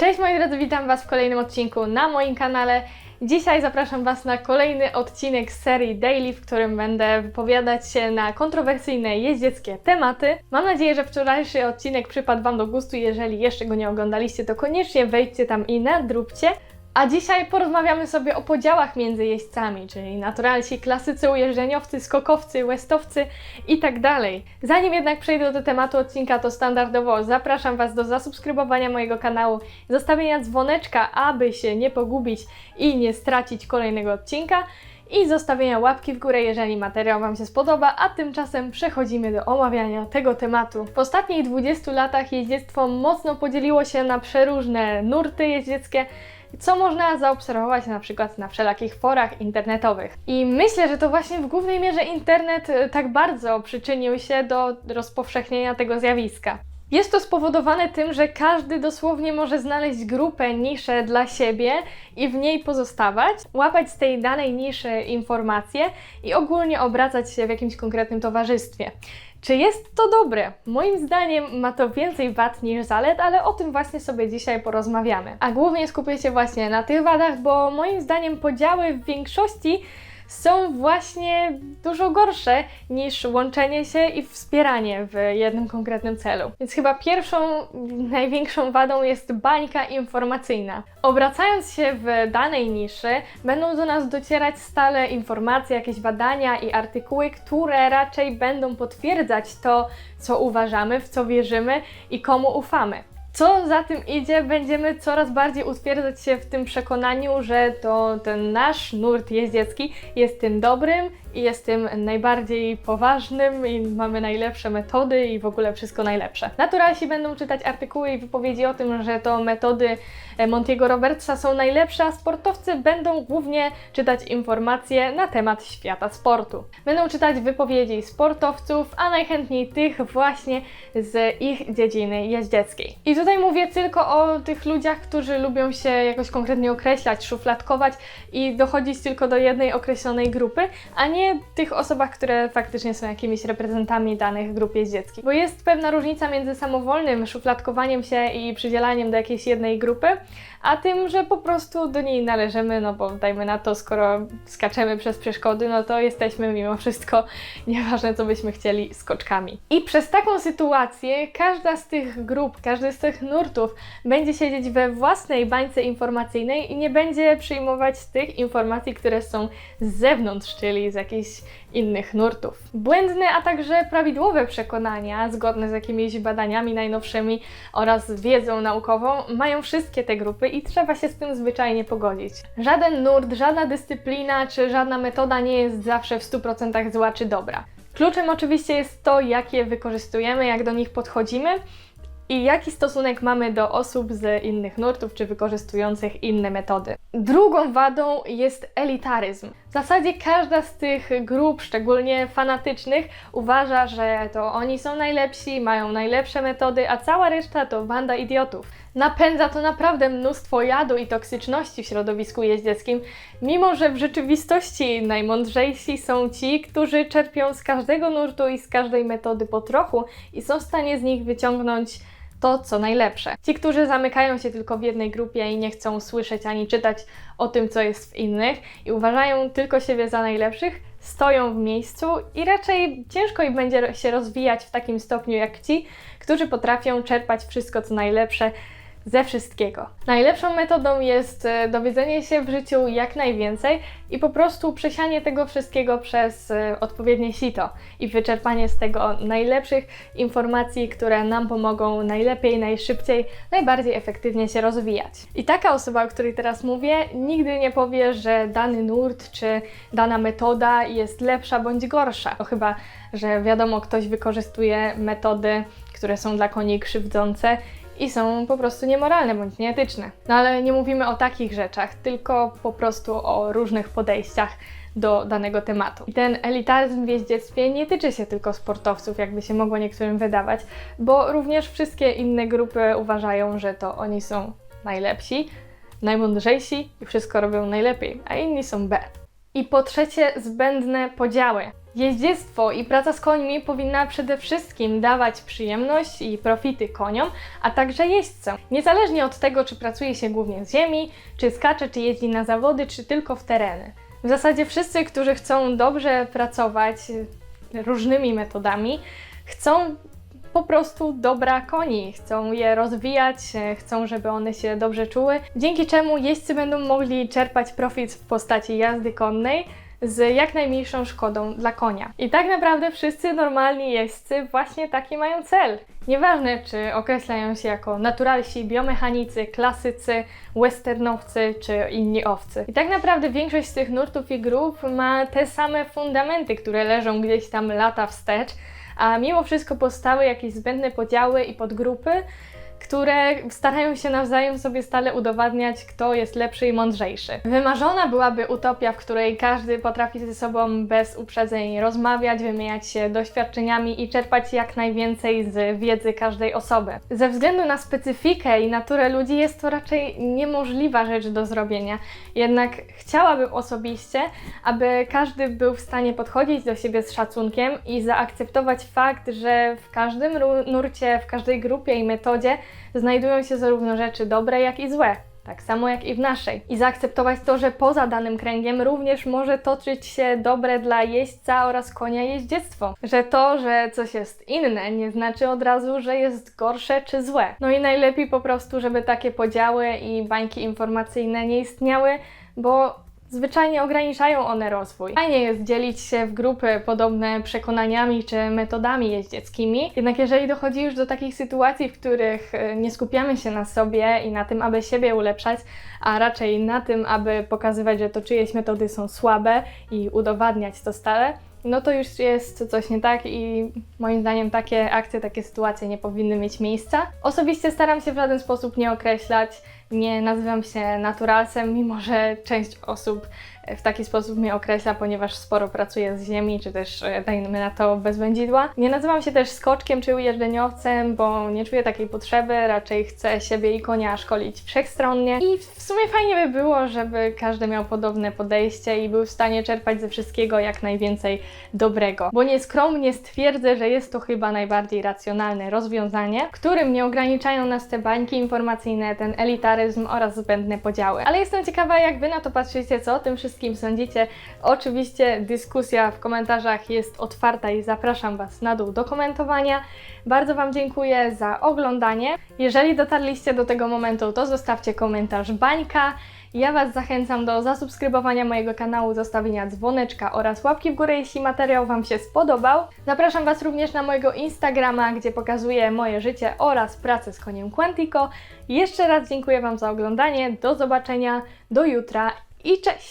Cześć moi drodzy, witam Was w kolejnym odcinku na moim kanale. Dzisiaj zapraszam Was na kolejny odcinek z serii Daily, w którym będę wypowiadać się na kontrowersyjne jeździeckie tematy. Mam nadzieję, że wczorajszy odcinek przypadł Wam do gustu. Jeżeli jeszcze go nie oglądaliście, to koniecznie wejdźcie tam i nadróbcie. A dzisiaj porozmawiamy sobie o podziałach między jeźdźcami, czyli naturalsi, klasycy, ujeżdżeniowcy, skokowcy, westowcy i tak. Zanim jednak przejdę do tematu odcinka, to standardowo zapraszam Was do zasubskrybowania mojego kanału, zostawienia dzwoneczka, aby się nie pogubić i nie stracić kolejnego odcinka i zostawienia łapki w górę, jeżeli materiał Wam się spodoba, a tymczasem przechodzimy do omawiania tego tematu. W ostatnich 20 latach jeździectwo mocno podzieliło się na przeróżne nurty jeździeckie, co można zaobserwować na przykład na wszelakich forach internetowych. I myślę, że to właśnie w głównej mierze internet e, tak bardzo przyczynił się do rozpowszechnienia tego zjawiska. Jest to spowodowane tym, że każdy dosłownie może znaleźć grupę, niszę dla siebie i w niej pozostawać, łapać z tej danej niszy informacje i ogólnie obracać się w jakimś konkretnym towarzystwie. Czy jest to dobre? Moim zdaniem ma to więcej wad niż zalet, ale o tym właśnie sobie dzisiaj porozmawiamy. A głównie skupię się właśnie na tych wadach, bo moim zdaniem podziały w większości są właśnie dużo gorsze niż łączenie się i wspieranie w jednym konkretnym celu. Więc chyba pierwszą, największą wadą jest bańka informacyjna. Obracając się w danej niszy, będą do nas docierać stale informacje, jakieś badania i artykuły, które raczej będą potwierdzać to, co uważamy, w co wierzymy i komu ufamy. Co za tym idzie, będziemy coraz bardziej utwierdzać się w tym przekonaniu, że to ten nasz nurt jeździecki jest tym dobrym i jest tym najbardziej poważnym i mamy najlepsze metody i w ogóle wszystko najlepsze. Naturalsi będą czytać artykuły i wypowiedzi o tym, że to metody e, Montiego Robertsa są najlepsze, a sportowcy będą głównie czytać informacje na temat świata sportu. Będą czytać wypowiedzi sportowców, a najchętniej tych właśnie z ich dziedziny jeździeckiej. I tutaj mówię tylko o tych ludziach, którzy lubią się jakoś konkretnie określać, szufladkować i dochodzić tylko do jednej określonej grupy, a nie tych osobach, które faktycznie są jakimiś reprezentami danych grup jeździeckich. Bo jest pewna różnica między samowolnym szufladkowaniem się i przydzielaniem do jakiejś jednej grupy, a tym, że po prostu do niej należymy, no bo dajmy na to, skoro skaczemy przez przeszkody, no to jesteśmy mimo wszystko, nieważne co byśmy chcieli, skoczkami. I przez taką sytuację każda z tych grup, każdy z tych nurtów będzie siedzieć we własnej bańce informacyjnej i nie będzie przyjmować tych informacji, które są z zewnątrz, czyli z jakichś innych nurtów. Błędne, a także prawidłowe przekonania, zgodne z jakimiś badaniami najnowszymi oraz wiedzą naukową, mają wszystkie te grupy i trzeba się z tym zwyczajnie pogodzić. Żaden nurt, żadna dyscyplina czy żadna metoda nie jest zawsze w 100% zła czy dobra. Kluczem oczywiście jest to, jak je wykorzystujemy, jak do nich podchodzimy i jaki stosunek mamy do osób z innych nurtów czy wykorzystujących inne metody. Drugą wadą jest elitaryzm. W zasadzie każda z tych grup, szczególnie fanatycznych, uważa, że to oni są najlepsi, mają najlepsze metody, a cała reszta to banda idiotów. Napędza to naprawdę mnóstwo jadu i toksyczności w środowisku jeździeckim, mimo że w rzeczywistości najmądrzejsi są ci, którzy czerpią z każdego nurtu i z każdej metody po trochu i są w stanie z nich wyciągnąć to, co najlepsze. Ci, którzy zamykają się tylko w jednej grupie i nie chcą słyszeć ani czytać o tym, co jest w innych i uważają tylko siebie za najlepszych, stoją w miejscu i raczej ciężko im będzie się rozwijać w takim stopniu jak ci, którzy potrafią czerpać wszystko, co najlepsze ze wszystkiego. Najlepszą metodą jest e, dowiedzenie się w życiu jak najwięcej i po prostu przesianie tego wszystkiego przez e, odpowiednie sito i wyczerpanie z tego najlepszych informacji, które nam pomogą najlepiej, najszybciej, najbardziej efektywnie się rozwijać. I taka osoba, o której teraz mówię, nigdy nie powie, że dany nurt czy dana metoda jest lepsza bądź gorsza. To chyba, że wiadomo, ktoś wykorzystuje metody, które są dla koni krzywdzące i są po prostu niemoralne bądź nieetyczne. No ale nie mówimy o takich rzeczach, tylko po prostu o różnych podejściach do danego tematu. I ten elitaryzm w jeździectwie nie tyczy się tylko sportowców, jakby się mogło niektórym wydawać, bo również wszystkie inne grupy uważają, że to oni są najlepsi, najmądrzejsi i wszystko robią najlepiej, a inni są B. I po trzecie, zbędne podziały. Jeździectwo i praca z końmi powinna przede wszystkim dawać przyjemność i profity koniom, a także jeźdźcom. Niezależnie od tego, czy pracuje się głównie z ziemi, czy skacze, czy jeździ na zawody, czy tylko w tereny. W zasadzie wszyscy, którzy chcą dobrze pracować różnymi metodami, chcą po prostu dobra koni, chcą je rozwijać, chcą, żeby one się dobrze czuły, dzięki czemu jeźdźcy będą mogli czerpać profit w postaci jazdy konnej z jak najmniejszą szkodą dla konia. I tak naprawdę wszyscy normalni jeźdźcy właśnie taki mają cel. Nieważne, czy określają się jako naturalsi, biomechanicy, klasycy, westernowcy czy inni owcy. I tak naprawdę większość z tych nurtów i grup ma te same fundamenty, które leżą gdzieś tam lata wstecz, a mimo wszystko powstały jakieś zbędne podziały i podgrupy, które starają się nawzajem sobie stale udowadniać, kto jest lepszy i mądrzejszy. Wymarzona byłaby utopia, w której każdy potrafi ze sobą bez uprzedzeń rozmawiać, wymieniać się doświadczeniami i czerpać jak najwięcej z wiedzy każdej osoby. Ze względu na specyfikę i naturę ludzi jest to raczej niemożliwa rzecz do zrobienia. Jednak chciałabym osobiście, aby każdy był w stanie podchodzić do siebie z szacunkiem i zaakceptować fakt, że w każdym nurcie, w każdej grupie i metodzie znajdują się zarówno rzeczy dobre, jak i złe. Tak samo jak i w naszej. I zaakceptować to, że poza danym kręgiem również może toczyć się dobre dla jeźdźca oraz konia jeździectwo. Że to, że coś jest inne, nie znaczy od razu, że jest gorsze czy złe. No i najlepiej po prostu, żeby takie podziały i bańki informacyjne nie istniały, bo zwyczajnie ograniczają one rozwój. Fajnie jest dzielić się w grupy podobne przekonaniami czy metodami jeździeckimi, jednak jeżeli dochodzi już do takich sytuacji, w których e, nie skupiamy się na sobie i na tym, aby siebie ulepszać, a raczej na tym, aby pokazywać, że to czyjeś metody są słabe i udowadniać to stale, no to już jest coś nie tak i moim zdaniem takie akcje, takie sytuacje nie powinny mieć miejsca. Osobiście staram się w żaden sposób nie określać, nie nazywam się naturalsem, mimo że część osób w taki sposób mnie określa, ponieważ sporo pracuję z ziemi, czy też e, dajmy na to bez wędzidła. Nie nazywam się też skoczkiem czy ujeżdżeniowcem, bo nie czuję takiej potrzeby, raczej chcę siebie i konia szkolić wszechstronnie i w sumie fajnie by było, żeby każdy miał podobne podejście i był w stanie czerpać ze wszystkiego jak najwięcej dobrego. Bo nieskromnie stwierdzę, że jest to chyba najbardziej racjonalne rozwiązanie, którym nie ograniczają nas te bańki informacyjne, ten elitaryzm oraz zbędne podziały. Ale jestem ciekawa, jak Wy na to patrzycie, co o tym wszystkim sądzicie. Oczywiście dyskusja w komentarzach jest otwarta i zapraszam Was na dół do komentowania. Bardzo Wam dziękuję za oglądanie. Jeżeli dotarliście do tego momentu, to zostawcie komentarz bańka. Ja Was zachęcam do zasubskrybowania mojego kanału, zostawienia dzwoneczka oraz łapki w górę, jeśli materiał Wam się spodobał. Zapraszam Was również na mojego Instagrama, gdzie pokazuję moje życie oraz pracę z koniem Quantico. Jeszcze raz dziękuję Wam za oglądanie, do zobaczenia, do jutra i cześć!